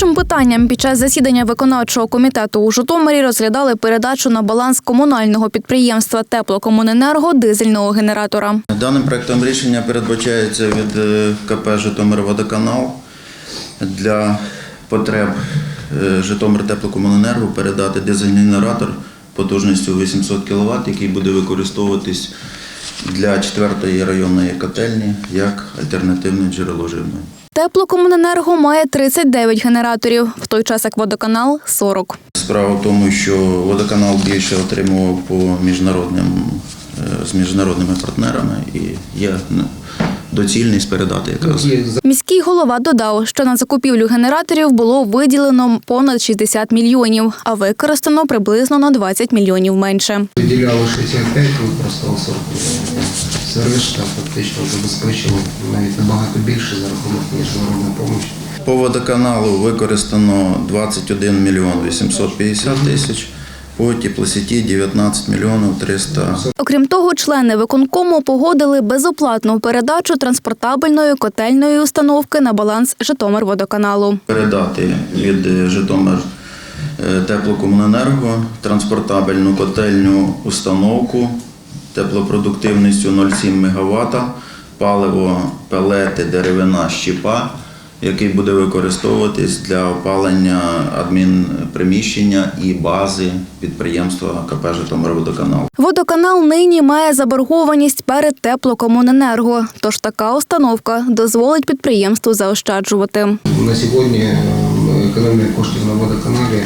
Першим питанням під час засідання виконавчого комітету у Житомирі розглядали передачу на баланс комунального підприємства Теплокомуненерго дизельного генератора. Даним проектом рішення передбачається від е, КП «Житомирводоканал» для потреб е, Житомир Теплокомуненерго передати дизельний генератор потужністю 800 кВт, який буде використовуватись для 4-ї районної котельні як альтернативне джерело живлення. Теплокомуненерго має 39 генераторів, в той час як водоканал 40. Справа в тому, що водоканал більше отримував по міжнародним е, з міжнародними партнерами і є ну, доцільність передати якраз. Міський голова додав, що на закупівлю генераторів було виділено понад 60 мільйонів, а використано приблизно на 20 мільйонів менше. Виділяло 65, використало 40 мільйонів. Все решта фактично забезпечило навіть набагато більше за рахунок міжнародної допомоги. По водоканалу використано 21 мільйон 850 тисяч, по теплосеті 19 мільйонів 300. Окрім того, члени виконкому погодили безоплатну передачу транспортабельної котельної установки на баланс Житомирводоканалу. Передати від е, Житомир е, теплокомуненерго транспортабельну котельню установку теплопродуктивністю 0,7 МВт, паливо, пелети, деревина, щіпа, який буде використовуватись для опалення адмінприміщення і бази підприємства КП Житомирводоканал. Водоканал нині має заборгованість перед теплокомуненерго, тож така установка дозволить підприємству заощаджувати. На сьогодні е, економія коштів на водоканалі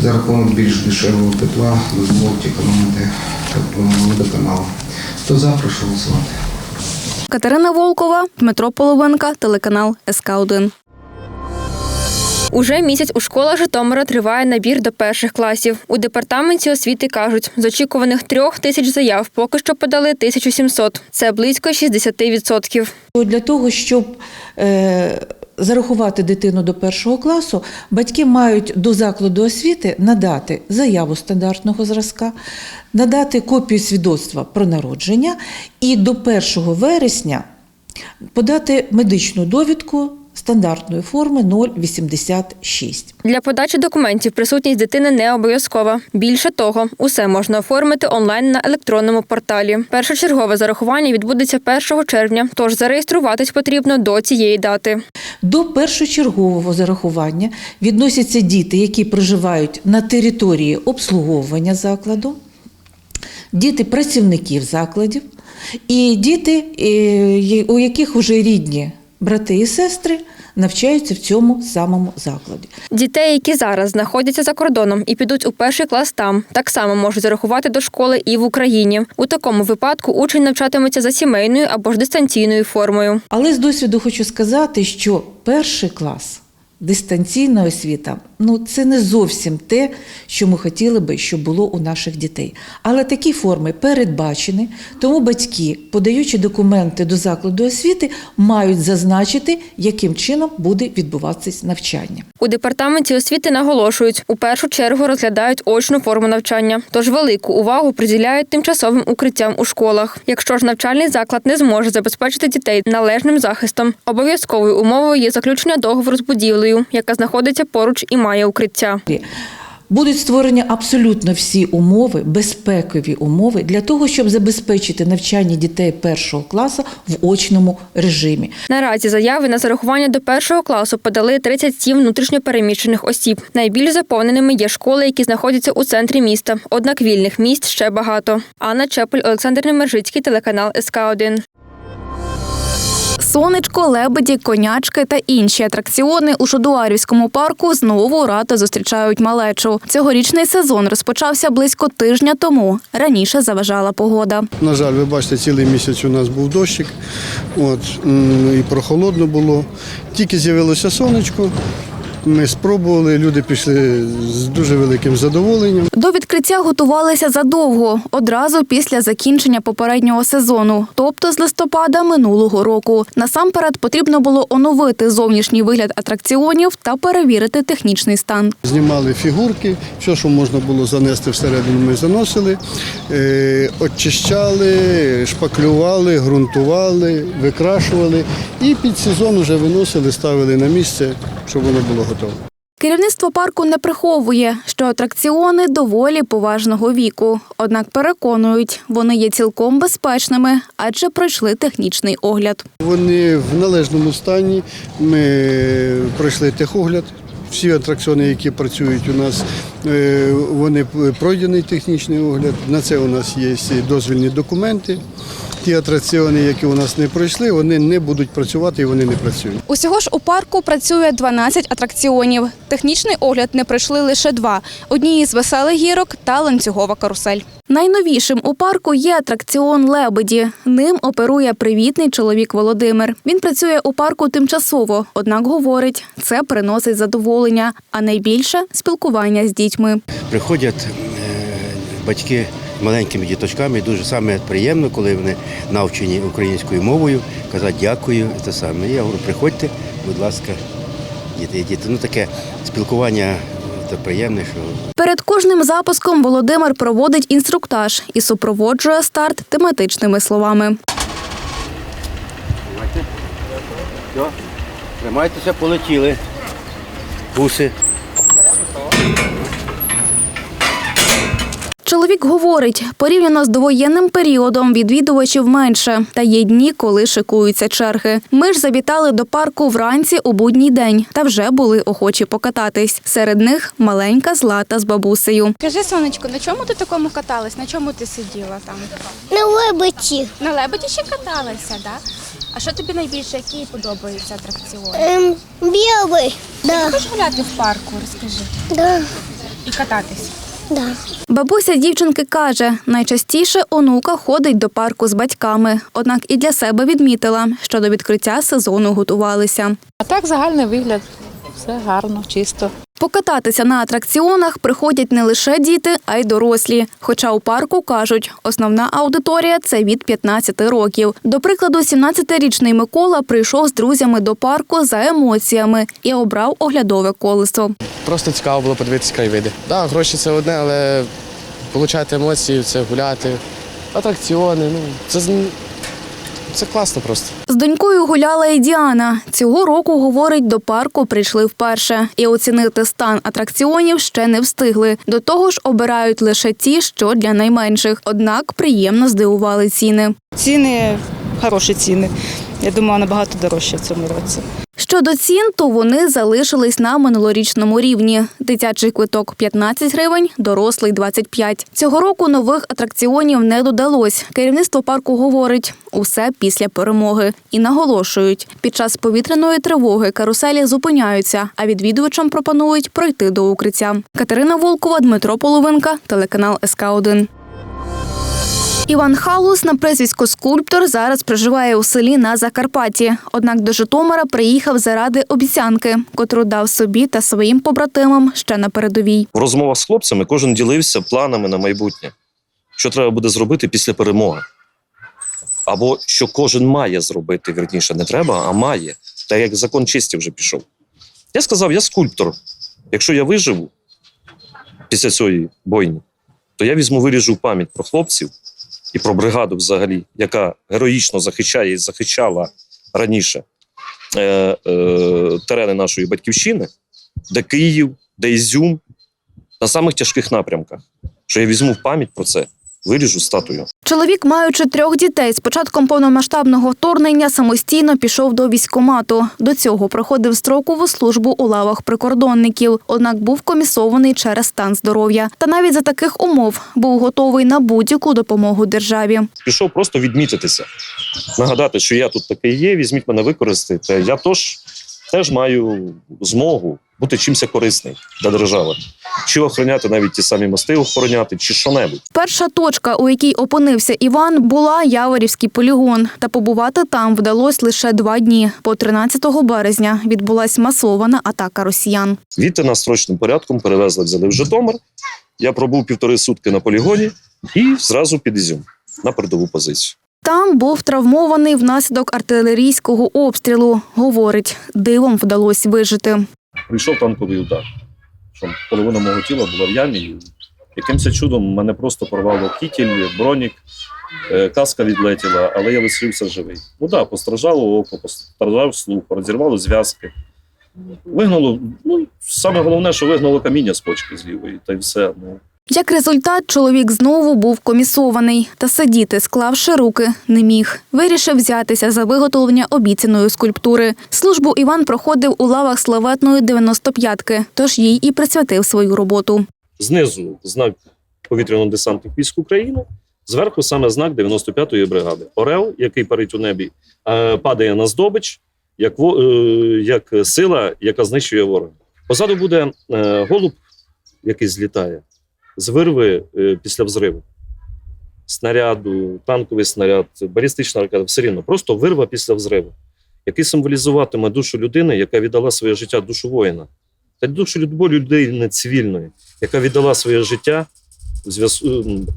за рахунок більш дешевого тепла дозволить економити водоканал. Хто за, прошу голосувати. Катерина Волкова, Дмитро Половенка, телеканал СК 1 Уже місяць у школах Житомира триває набір до перших класів. У департаменті освіти кажуть, з очікуваних трьох тисяч заяв поки що подали 1700. Це близько 60%. Для того, щоб е, зарахувати дитину до першого класу, батьки мають до закладу освіти надати заяву стандартного зразка, надати копію свідоцтва про народження і до 1 вересня подати медичну довідку стандартної форми 086. Для подачі документів присутність дитини не обов'язкова. Більше того, усе можна оформити онлайн на електронному порталі. Першочергове зарахування відбудеться 1 червня, тож зареєструватись потрібно до цієї дати. До першочергового зарахування відносяться діти, які проживають на території обслуговування закладу, діти працівників закладів і діти, е, у яких вже рідні брати і сестри навчаються в цьому самому закладі. Дітей, які зараз знаходяться за кордоном і підуть у перший клас там, так само можуть зарахувати до школи і в Україні. У такому випадку учень навчатиметься за сімейною або ж дистанційною формою. Але з досвіду хочу сказати, що перший клас. Дистанційна освіта ну це не зовсім те, що ми хотіли би, щоб було у наших дітей. Але такі форми передбачені, тому батьки, подаючи документи до закладу освіти, мають зазначити, яким чином буде відбуватися навчання. У департаменті освіти наголошують, у першу чергу розглядають очну форму навчання, тож велику увагу приділяють тимчасовим укриттям у школах. Якщо ж навчальний заклад не зможе забезпечити дітей належним захистом, обов'язковою умовою є заключення договору з будівлею, яка знаходиться поруч і має укриття. Будуть створені абсолютно всі умови, безпекові умови для того, щоб забезпечити навчання дітей першого класу в очному режимі. Наразі заяви на зарахування до першого класу подали 37 внутрішньопереміщених осіб. Найбільш заповненими є школи, які знаходяться у центрі міста. Однак вільних місць ще багато. Анна Чепель, Олександр Немержицький, телеканал СК 1 Сонечко, лебеді, конячки та інші атракціони у Шодуарівському парку знову рато зустрічають малечу. Цьогорічний сезон розпочався близько тижня тому. Раніше заважала погода. На жаль, ви бачите, цілий місяць у нас був дощик, от, і прохолодно було. Тільки з'явилося сонечко, ми спробували, люди пішли з дуже великим задоволенням. До відкриття готувалися задовго, одразу після закінчення попереднього сезону, тобто з листопада минулого року. Насамперед потрібно було оновити зовнішній вигляд атракціонів та перевірити технічний стан. Знімали фігурки, все, що можна було занести всередину, ми заносили, е, очищали, шпаклювали, ґрунтували, викрашували і під сезон вже виносили, ставили на місце, щоб воно було готова. Керівництво парку не приховує, що атракціони доволі поважного віку. Однак переконують, вони є цілком безпечними, адже пройшли технічний огляд. Вони в належному стані. Ми пройшли техогляд. Всі атракціони, які працюють у нас, е, вони пройдений технічний огляд. На це у нас є дозвільні документи. Ті атракціони, які у нас не пройшли, вони не будуть працювати і вони не працюють. Усього ж у парку працює 12 атракціонів. Технічний огляд не пройшли лише два: одні із веселих гірок та ланцюгова карусель. Найновішим у парку є атракціон Лебеді. Ним оперує привітний чоловік Володимир. Він працює у парку тимчасово, однак говорить, це приносить задоволення, а найбільше спілкування з дітьми. приходять е, батьки з маленькими діточками. і Дуже саме приємно, коли вони навчені українською мовою, казати дякую. і Те саме. Я говорю, приходьте, будь ласка, діти, діти. Ну таке спілкування це приємне, що Перед кожним запуском Володимир проводить інструктаж і супроводжує старт тематичними словами. Тримайтеся, полетіли. Гуси. Чоловік говорить, порівняно з довоєнним періодом відвідувачів менше, та є дні, коли шикуються черги. Ми ж завітали до парку вранці у будній день та вже були охочі покататись. Серед них маленька злата з бабусею. Кажи, сонечко, на чому ти такому каталась? На чому ти сиділа там? На лебеді. На лебеді ще каталася, да? А що тобі найбільше, які подобаються атракціони? Ем, білий. Да, Хочеш гуляти в парку, розкажи, да, і кататись. Да. Бабуся дівчинки каже, найчастіше онука ходить до парку з батьками. Однак і для себе відмітила, що до відкриття сезону готувалися. А так загальний вигляд. Все гарно, чисто. Покататися на атракціонах приходять не лише діти, а й дорослі. Хоча у парку кажуть, основна аудиторія це від 15 років. До прикладу, 17-річний Микола прийшов з друзями до парку за емоціями і обрав оглядове колесо. Просто цікаво було подивитися краєвиди. Так, гроші це одне, але отримати емоції, це гуляти, атракціони. Ну, це, це класно просто. З донькою гуляла і Діана. Цього року, говорить, до парку прийшли вперше. І оцінити стан атракціонів ще не встигли. До того ж, обирають лише ті, що для найменших. Однак приємно здивували ціни. Ціни хороші ціни. Я думала, набагато дорожче в цьому році. Щодо цін, то вони залишились на минулорічному рівні. Дитячий квиток 15 гривень, дорослий 25. Цього року нових атракціонів не додалось. Керівництво парку говорить усе після перемоги і наголошують, під час повітряної тривоги каруселі зупиняються, а відвідувачам пропонують пройти до укриття. Катерина Волкова, Дмитро Половинка, телеканал СК 1 Іван Халус на прізвисько скульптор зараз проживає у селі на Закарпатті. Однак до Житомира приїхав заради обіцянки, котру дав собі та своїм побратимам ще на передовій. В розмовах з хлопцями кожен ділився планами на майбутнє, що треба буде зробити після перемоги. Або що кожен має зробити, вірніше, не треба, а має. Так як закон честі вже пішов. Я сказав: я скульптор. Якщо я виживу після цієї бойні, то я візьму, виріжу пам'ять про хлопців і про бригаду взагалі, яка героїчно захищає і захищала раніше е, е, терени нашої батьківщини, де Київ, де Ізюм, на самих тяжких напрямках. Що я візьму в пам'ять про це, виріжу статую. Чоловік, маючи трьох дітей, з початком повномасштабного вторгнення самостійно пішов до військкомату. До цього проходив строкову службу у лавах прикордонників, однак був комісований через стан здоров'я. Та навіть за таких умов був готовий на будь-яку допомогу державі. Пішов просто відмітитися, нагадати, що я тут такий є, візьміть мене використати. Я тож теж маю змогу бути чимось корисний для держави. Чи охороняти навіть ті самі мости охороняти, чи що-небудь. Перша точка, у якій опинився Іван, була Яворівський полігон. Та побувати там вдалося лише два дні. По 13 березня відбулась масована атака росіян. Звідти нас срочним порядком перевезли, взяли в Житомир. Я пробув півтори сутки на полігоні і зразу під Ізюм на передову позицію. Там був травмований внаслідок артилерійського обстрілу. Говорить, дивом вдалося вижити. прийшов танковий удар. Що половина мого тіла була в ямі. Якимось чудом мене просто порвало кітіль, бронік, е, каска відлетіла, але я лишився живий. Ну так, да, постраждало око, постраждав слух, розірвало зв'язки. Вигнало, ну, саме головне, що вигнало каміння з почки з лівої, та й все. Ну, Як результат, чоловік знову був комісований та сидіти, склавши руки, не міг. Вирішив взятися за виготовлення обіцяної скульптури. Службу Іван проходив у лавах славетної 95-ки, тож їй і присвятив свою роботу. знизу знак повітряно-десантних військ України, зверху саме знак 95-ї бригади. Орел, який парить у небі, е, падає на здобич, як, е, як сила, яка знищує ворога. Позаду буде е, голуб, який злітає з вирви е, після взриву. Снаряду, танковий снаряд, балістична ракета, все рівно. Просто вирва після взриву, який символізуватиме душу людини, яка віддала своє життя душу воїна, та душу любої людини цивільної, яка віддала своє життя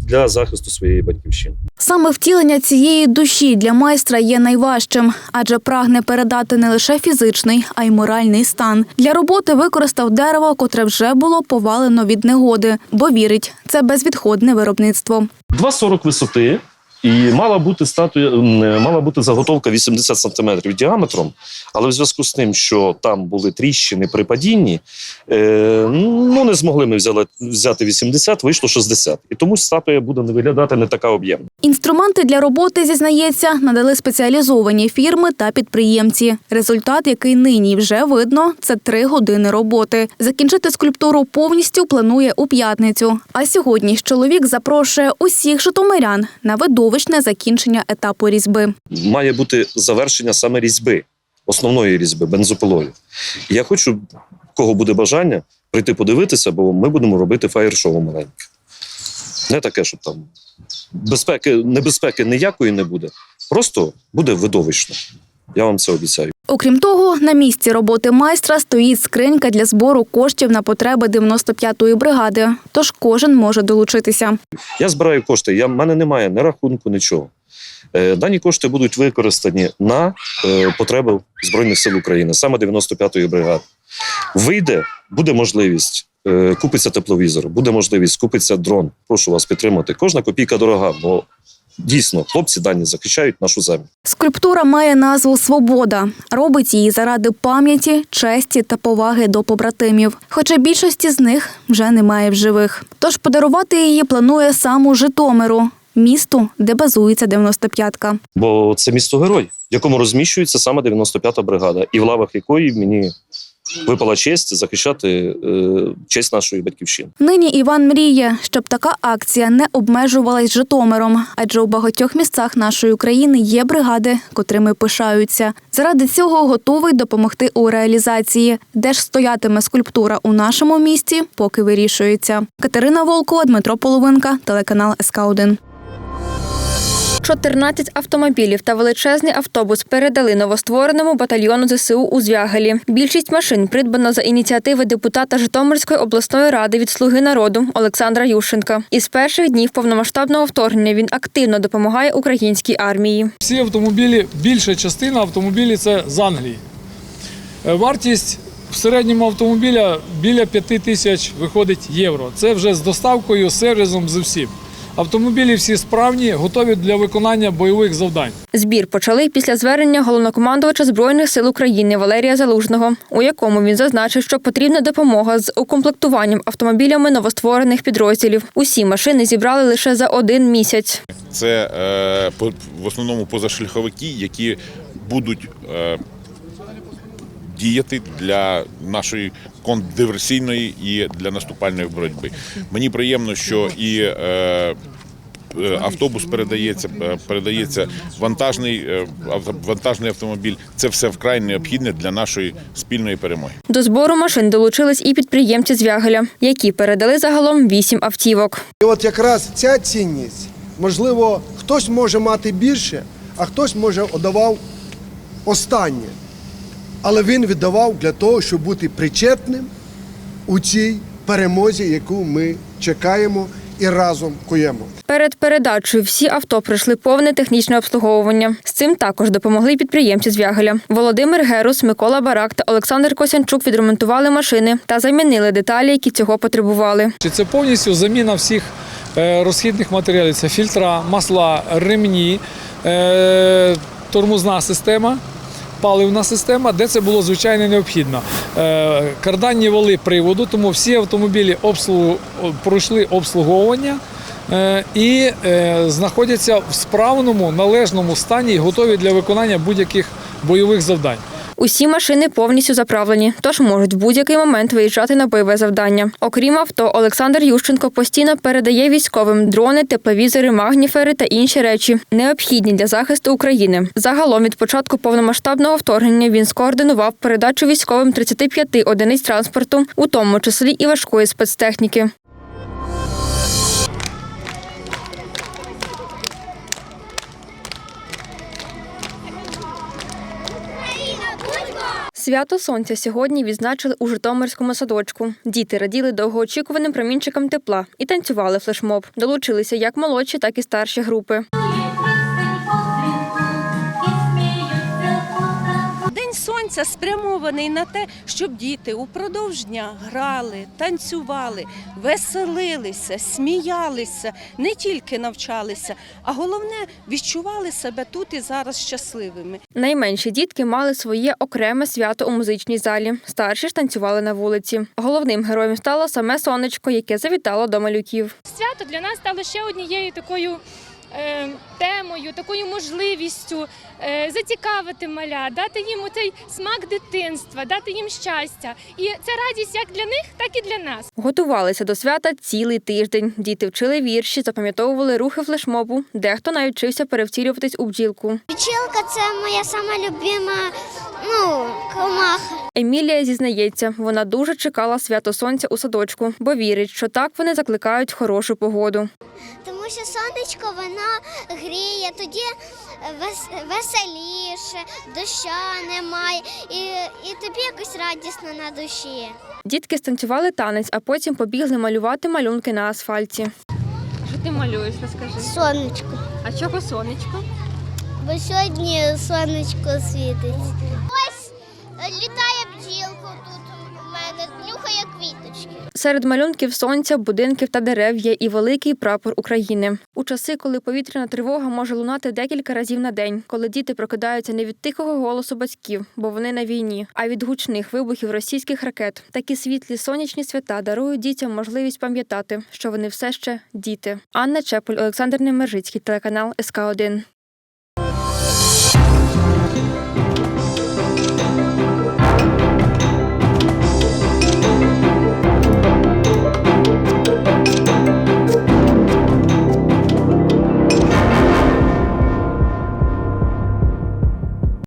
для захисту своєї батьківщини. Саме втілення цієї душі для майстра є найважчим, адже прагне передати не лише фізичний, а й моральний стан. Для роботи використав дерево, котре вже було повалено від негоди, бо вірить, це безвідходне виробництво. 2,40 висоти. І мала бути статуя, м, мала бути заготовка 80 см діаметром, але в зв'язку з тим, що там були тріщини при падінні, е, ну не змогли ми взяли, взяти 80, вийшло 60. І тому статуя буде не виглядати не така об'ємна. Інструменти для роботи, зізнається, надали спеціалізовані фірми та підприємці. Результат, який нині вже видно, це три години роботи. Закінчити скульптуру повністю планує у п'ятницю. А сьогодні чоловік запрошує усіх житомирян на видовищне закінчення етапу різьби. має бути завершення саме різьби, основної різьби, бензопилою. Я хочу, кого буде бажання, прийти подивитися, бо ми будемо робити фаєр-шоу маленьке. Не таке, щоб там безпеки, небезпеки ніякої не буде. Просто буде видовищно. Я вам це обіцяю. Окрім того, на місці роботи майстра стоїть скринька для збору коштів на потреби 95-ї бригади. Тож кожен може долучитися. Я збираю кошти. Я, в мене немає ні рахунку, нічого. Е, дані кошти будуть використані на е, потреби Збройних сил України, саме 95-ї бригади. Вийде, буде можливість. е, Купиться тепловізор, буде можливість, купиться дрон. Прошу вас підтримати. Кожна копійка дорога, бо дійсно хлопці дані захищають нашу землю. Скульптура має назву Свобода. Робить її заради пам'яті, честі та поваги до побратимів. Хоча більшості з них вже немає в живих. Тож подарувати її планує сам у Житомиру, місту, де базується 95-ка. Бо це місто герой, в якому розміщується саме 95-та бригада, і в лавах якої мені випала честь захищати е, честь нашої батьківщини. Нині Іван мріє, щоб така акція не обмежувалась Житомиром, адже у багатьох місцях нашої України є бригади, котрими пишаються. Заради цього готовий допомогти у реалізації, де ж стоятиме скульптура у нашому місті, поки вирішується. Катерина Волкова, Дмитро Половинка, телеканал СК 1 14 автомобілів та величезний автобус передали новоствореному батальйону ЗСУ у Звягелі. Більшість машин придбано за ініціативи депутата Житомирської обласної ради від Слуги народу Олександра Ющенка. Із перших днів повномасштабного вторгнення він активно допомагає українській армії. Всі автомобілі, більша частина автомобілів це з Англії. Е, Вартість в середньому автомобіля біля 5 тисяч виходить євро. Це вже з доставкою, сервісом, з усім. Автомобілі всі справні, готові для виконання бойових завдань. Збір почали після звернення головнокомандувача збройних сил України Валерія Залужного, у якому він зазначив, що потрібна допомога з укомплектуванням автомобілями новостворених підрозділів. Усі машини зібрали лише за один місяць. Це е, по- в основному позашляховики, які будуть е, діяти для нашої контрдиверсійної і для наступальної боротьби. Мені приємно, що і е, е, автобус передається, е, передається вантажний, е, вантажний автомобіль. Це все вкрай необхідне для нашої спільної перемоги. До збору машин долучились і підприємці з Вягеля, які передали загалом вісім автівок. І от якраз ця цінність, можливо, хтось може мати більше, а хтось може віддавав останнє. Але він віддавав для того, щоб бути причетним у цій перемозі, яку ми чекаємо і разом куємо. Перед передачею всі авто пройшли повне технічне обслуговування. З цим також допомогли підприємці з Вягеля. Володимир Герус, Микола Барак та Олександр Косянчук відремонтували машини та замінили деталі, які цього потребували. Чи Це повністю заміна всіх е, розхідних матеріалів. Це фільтра, масла, ремні, е, тормозна система. Паливна система, де це було звичайно необхідно. е, карданні вали приводу, тому всі автомобілі обслугу, пройшли обслуговування е, і е, знаходяться в справному належному стані і готові для виконання будь-яких бойових завдань. Усі машини повністю заправлені, тож можуть в будь-який момент виїжджати на бойове завдання. Окрім авто, Олександр Ющенко постійно передає військовим дрони, тепловізори, магніфери та інші речі, необхідні для захисту України. Загалом від початку повномасштабного вторгнення він скоординував передачу військовим 35 одиниць транспорту, у тому числі і важкої спецтехніки. Свято сонця сьогодні відзначили у Житомирському садочку. Діти раділи довгоочікуваним промінчикам тепла і танцювали флешмоб. Долучилися як молодші, так і старші групи. День сонця спрямований на те, щоб діти упродовж дня грали, танцювали, веселилися, сміялися, не тільки навчалися, а головне відчували себе тут і зараз щасливими. Найменші дітки мали своє окреме свято у музичній залі. Старші ж танцювали на вулиці. Головним героєм стало саме сонечко, яке завітало до малюків. Свято для нас стало ще однією такою темою, такою можливістю е, зацікавити маля, дати їм оцей смак дитинства, дати їм щастя. І це радість як для них, так і для нас. Готувалися до свята цілий тиждень. Діти вчили вірші, запам'ятовували рухи флешмобу. Дехто навіть вчився перевтілюватись у бджілку. Пчелка це моя сама любима ну, комаха. Емілія зізнається, вона дуже чекала свято сонця у садочку, бо вірить, що так вони закликають хорошу погоду. Тому що сонечко воно гріє, тоді вес- веселіше, доща немає, і, і тобі якось радісно на душі. Дітки станцювали танець, а потім побігли малювати малюнки на асфальті. Що ти малюєш, розкажи? Сонечко. А чого сонечко? Бо сьогодні сонечко світить. Ось літає бджілка тут у мене, нюхає квіточки. Серед малюнків сонця, будинків та дерев є і великий прапор України. У часи, коли повітряна тривога може лунати декілька разів на день, коли діти прокидаються не від тихого голосу батьків, бо вони на війні, а від гучних вибухів російських ракет. Такі світлі сонячні свята дарують дітям можливість пам'ятати, що вони все ще діти. Анна Чепель, Олександр Немержицький, телеканал СК 1